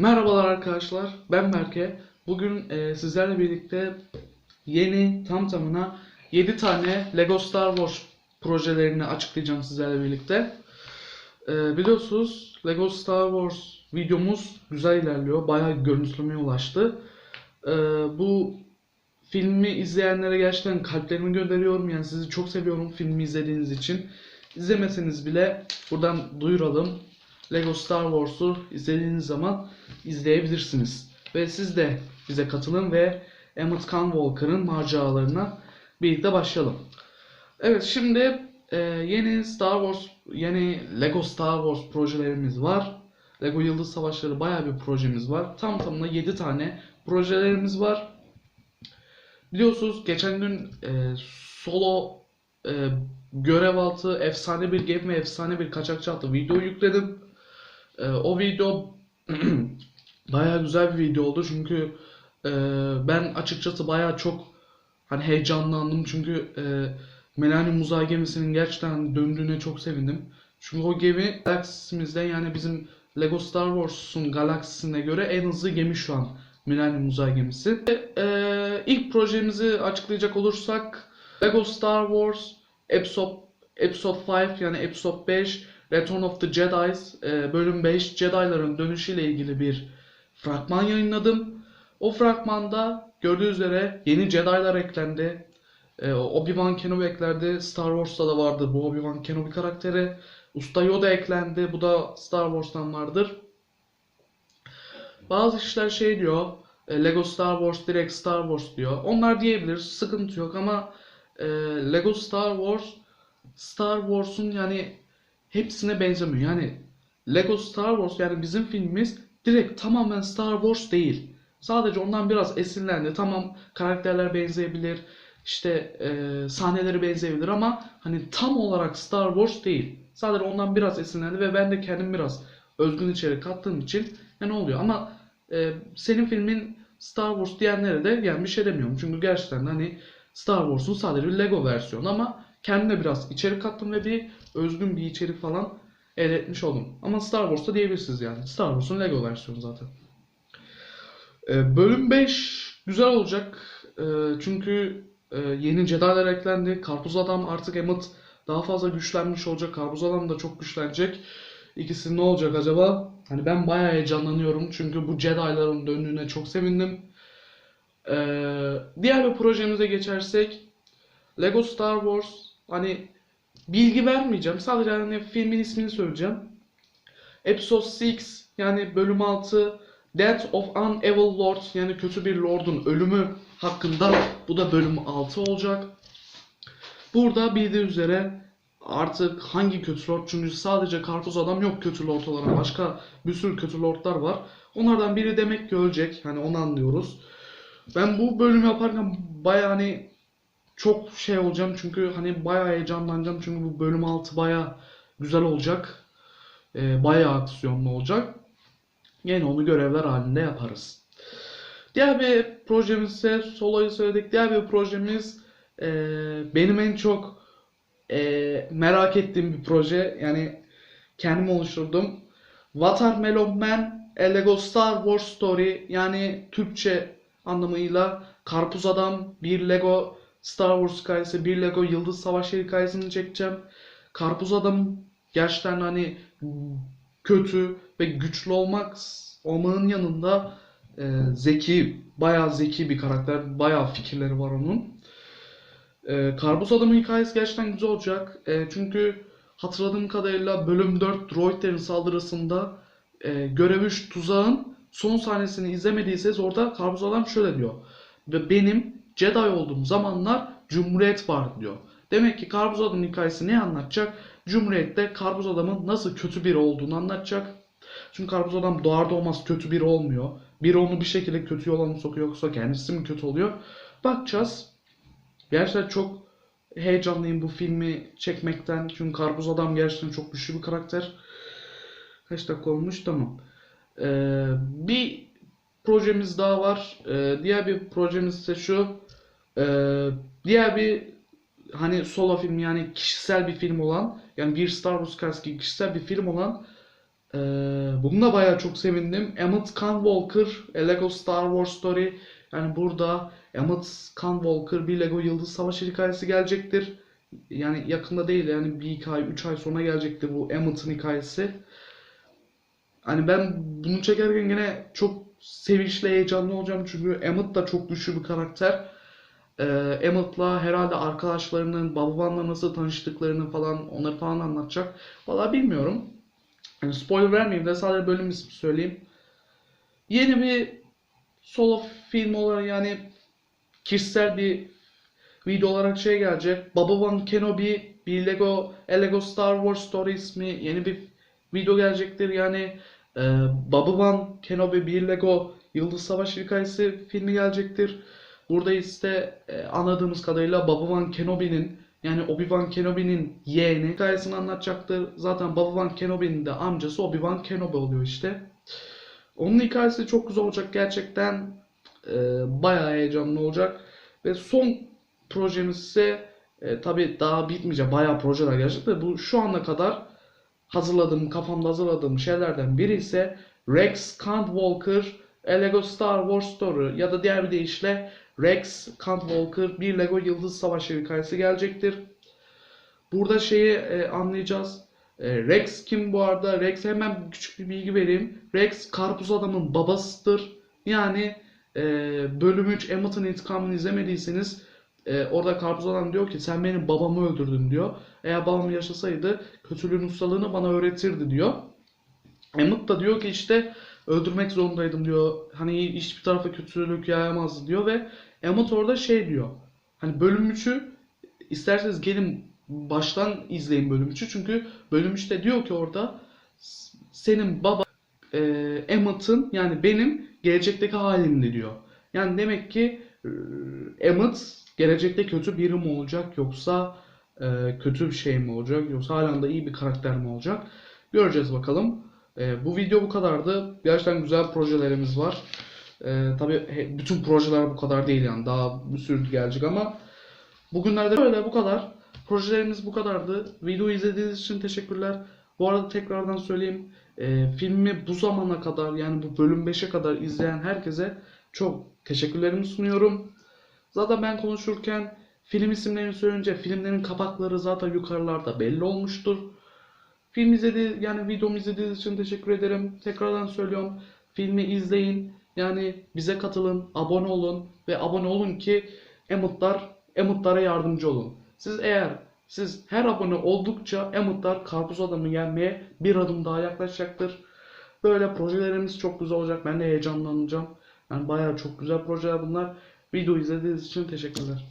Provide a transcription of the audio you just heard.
Merhabalar arkadaşlar, ben Berke. Bugün e, sizlerle birlikte yeni tam tamına 7 tane Lego Star Wars projelerini açıklayacağım sizlerle birlikte. E, biliyorsunuz Lego Star Wars videomuz güzel ilerliyor, bayağı görüntülemeye ulaştı. E, bu filmi izleyenlere gerçekten kalplerimi gönderiyorum. Yani sizi çok seviyorum filmi izlediğiniz için. İzlemeseniz bile buradan duyuralım. Lego Star Wars'u izlediğiniz zaman izleyebilirsiniz. Ve siz de bize katılın ve Emmett Walker'ın maceralarına birlikte başlayalım. Evet şimdi e, yeni Star Wars, yeni Lego Star Wars projelerimiz var. Lego Yıldız Savaşları bayağı bir projemiz var. Tam tamına 7 tane projelerimiz var. Biliyorsunuz geçen gün e, solo e, görev altı efsane bir game ve efsane bir kaçakçı altı video yükledim. E, o video bayağı güzel bir video oldu çünkü e, ben açıkçası bayağı çok hani heyecanlandım çünkü e, Millennium Uzay Gemisi'nin gerçekten döndüğüne çok sevindim. Çünkü o gemi galaksimizde yani bizim Lego Star Wars'un galaksisine göre en hızlı gemi şu an Millennium Uzay Gemisi. E, ilk projemizi açıklayacak olursak Lego Star Wars Episode, Episode 5 yani Episode 5 Return of the Jedi e, bölüm 5 Jedi'ların dönüşüyle ilgili bir fragman yayınladım. O fragmanda gördüğünüz üzere yeni Jedi'lar eklendi. E, Obi-Wan Kenobi eklendi. Star Wars'ta da vardı bu Obi-Wan Kenobi karakteri. Usta Yoda eklendi. Bu da Star Wars'tan vardır. Bazı kişiler şey diyor. e, Lego Star Wars direkt Star Wars diyor. Onlar diyebilir. Sıkıntı yok ama Lego Star Wars Star Wars'un yani hepsine benzemiyor. Yani Lego Star Wars yani bizim filmimiz direkt tamamen Star Wars değil. Sadece ondan biraz esinlendi. Tamam karakterler benzeyebilir. işte e, sahneleri benzeyebilir ama hani tam olarak Star Wars değil. Sadece ondan biraz esinlendi ve ben de kendim biraz özgün içerik kattığım için yani oluyor. Ama e, senin filmin Star Wars diyenlere de yani bir şey demiyorum. Çünkü gerçekten hani Star Wars'un sadece bir Lego versiyonu ama kendime biraz içerik kattım ve bir özgün bir içerik falan elde etmiş oldum. Ama Star Wars'ta diyebilirsiniz yani. Star Wars'un Lego versiyonu zaten. Ee, bölüm 5 güzel olacak. Ee, çünkü e, yeni Jedi'lar eklendi. Karpuz Adam artık Emmett daha fazla güçlenmiş olacak. Karpuz Adam da çok güçlenecek. İkisi ne olacak acaba? Hani ben bayağı heyecanlanıyorum. Çünkü bu Jedi'ların döndüğüne çok sevindim. Ee, diğer bir projemize geçersek Lego Star Wars hani bilgi vermeyeceğim. Sadece hani filmin ismini söyleyeceğim. Episode 6 yani bölüm 6 Death of an Evil Lord yani kötü bir lordun ölümü hakkında bu da bölüm 6 olacak. Burada bildiği üzere artık hangi kötü lord çünkü sadece karpuz adam yok kötü lord olarak başka bir sürü kötü lordlar var. Onlardan biri demek ki ölecek hani onu anlıyoruz. Ben bu bölüm yaparken bayağı hani çok şey olacağım çünkü hani bayağı heyecanlanacağım çünkü bu bölüm 6 bayağı güzel olacak. Ee, bayağı aksiyonlu olacak. Yine onu görevler halinde yaparız. Diğer bir projemiz ise Solo'yu söyledik. Diğer bir projemiz e, benim en çok e, merak ettiğim bir proje. Yani kendim oluşturdum. Watermelon Man A Lego Star Wars Story yani Türkçe anlamıyla Karpuz Adam bir Lego Star Wars hikayesi, bir Lego Yıldız Savaşı hikayesini çekeceğim. Karpuz Adam gerçekten hani kötü ve güçlü olmak olmanın yanında e, zeki, bayağı zeki bir karakter, bayağı fikirleri var onun. E, Karpuz Adam'ın hikayesi gerçekten güzel olacak. E, çünkü hatırladığım kadarıyla bölüm 4 droidlerin saldırısında e, görev 3 tuzağın son sahnesini izlemediyseniz orada Karpuz Adam şöyle diyor. Ve benim Jedi olduğum zamanlar Cumhuriyet var diyor. Demek ki Karpuz Adam'ın hikayesi ne anlatacak? Cumhuriyet'te Karpuz Adam'ın nasıl kötü biri olduğunu anlatacak. Çünkü Karpuz Adam doğar doğmaz kötü biri olmuyor. Biri onu bir şekilde kötü yola mı sokuyor yoksa kendisi mi kötü oluyor? Bakacağız. Gerçekten çok heyecanlıyım bu filmi çekmekten. Çünkü Karpuz Adam gerçekten çok güçlü bir karakter. Kaç dakika olmuş? Tamam. Ee, bir projemiz daha var. Ee, diğer bir projemiz ise şu. Ee, diğer bir hani solo film yani kişisel bir film olan yani bir Star Wars gibi kişisel bir film olan Ee, bununla bayağı çok sevindim. Emmett Can Walker, A Lego Star Wars Story. Yani burada Emmett Can Walker bir Lego Yıldız Savaşı hikayesi gelecektir. Yani yakında değil yani bir iki ay, üç ay sonra gelecektir bu Emmett'ın hikayesi. Hani ben bunu çekerken gene çok sevinçli, heyecanlı olacağım çünkü Emmett da çok güçlü bir karakter. Ee, Emmett'la herhalde arkadaşlarının, Babavan'la nasıl tanıştıklarını falan onları falan anlatacak. Valla bilmiyorum. Yani spoiler vermeyeyim de sadece bölüm ismi söyleyeyim. Yeni bir solo film olarak yani kişisel bir video olarak şey gelecek. Baba Kenobi bir Lego A Lego Star Wars Story ismi yeni bir video gelecektir. Yani e, Baba Kenobi bir Lego Yıldız Savaşı hikayesi filmi gelecektir. Burada işte e, anladığımız kadarıyla Baba Kenobi'nin yani Obi-Wan Kenobi'nin yeğeni hikayesini anlatacaktır. Zaten Baba Kenobi'nin de amcası Obi-Wan Kenobi oluyor işte. Onun hikayesi çok güzel olacak gerçekten. E, bayağı heyecanlı olacak. Ve son projemiz ise e, tabii daha bitmeyecek. Bayağı projeler de bu şu ana kadar hazırladığım, kafamda hazırladığım şeylerden biri ise Rex Walker A Lego Star Wars Story ya da diğer bir deyişle Rex Walker bir Lego Yıldız Savaşı hikayesi gelecektir. Burada şeyi e, anlayacağız. E, Rex kim bu arada? Rex hemen küçük bir bilgi vereyim. Rex Karpuz Adam'ın babasıdır. Yani e, bölüm 3 Emmett'ın intikamını izlemediyseniz e, orada Karpuz Adam diyor ki sen benim babamı öldürdün diyor. Eğer babam yaşasaydı kötülüğün ustalığını bana öğretirdi diyor. Emmett da diyor ki işte öldürmek zorundaydım diyor. Hani hiçbir tarafa kötülük yayamazdı diyor ve Emmett orada şey diyor. Hani bölüm 3'ü isterseniz gelin baştan izleyin bölüm 3'ü. Çünkü bölüm 3'te diyor ki orada "S- senin baba e, Emmett'ın yani benim gelecekteki halimdi diyor. Yani demek ki e, Emmett gelecekte kötü biri mi olacak yoksa e, kötü bir şey mi olacak yoksa halen de iyi bir karakter mi olacak? Göreceğiz bakalım. E, bu video bu kadardı. Gerçekten güzel projelerimiz var. E, tabii bütün projeler bu kadar değil yani daha bir sürü gelecek ama bugünlerde böyle bu kadar. Projelerimiz bu kadardı. Videoyu izlediğiniz için teşekkürler. Bu arada tekrardan söyleyeyim. e, filmi bu zamana kadar yani bu bölüm 5'e kadar izleyen herkese çok teşekkürlerimi sunuyorum. Zaten ben konuşurken film isimlerini söyleyince filmlerin kapakları zaten yukarılarda belli olmuştur. Film izledi yani videomu izlediğiniz için teşekkür ederim. Tekrardan söylüyorum. Filmi izleyin. Yani bize katılın, abone olun ve abone olun ki Emutlar Emutlara yardımcı olun. Siz eğer siz her abone oldukça Emutlar Karpuz Adamı yenmeye bir adım daha yaklaşacaktır. Böyle projelerimiz çok güzel olacak. Ben de heyecanlanacağım. Yani bayağı çok güzel projeler bunlar. Video izlediğiniz için teşekkürler.